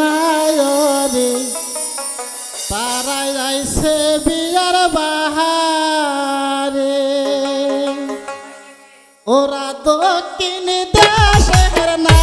নায়রে তারাই যাইছে বিয়ার বাহারে। ওরা দক্ষিণ দেশের না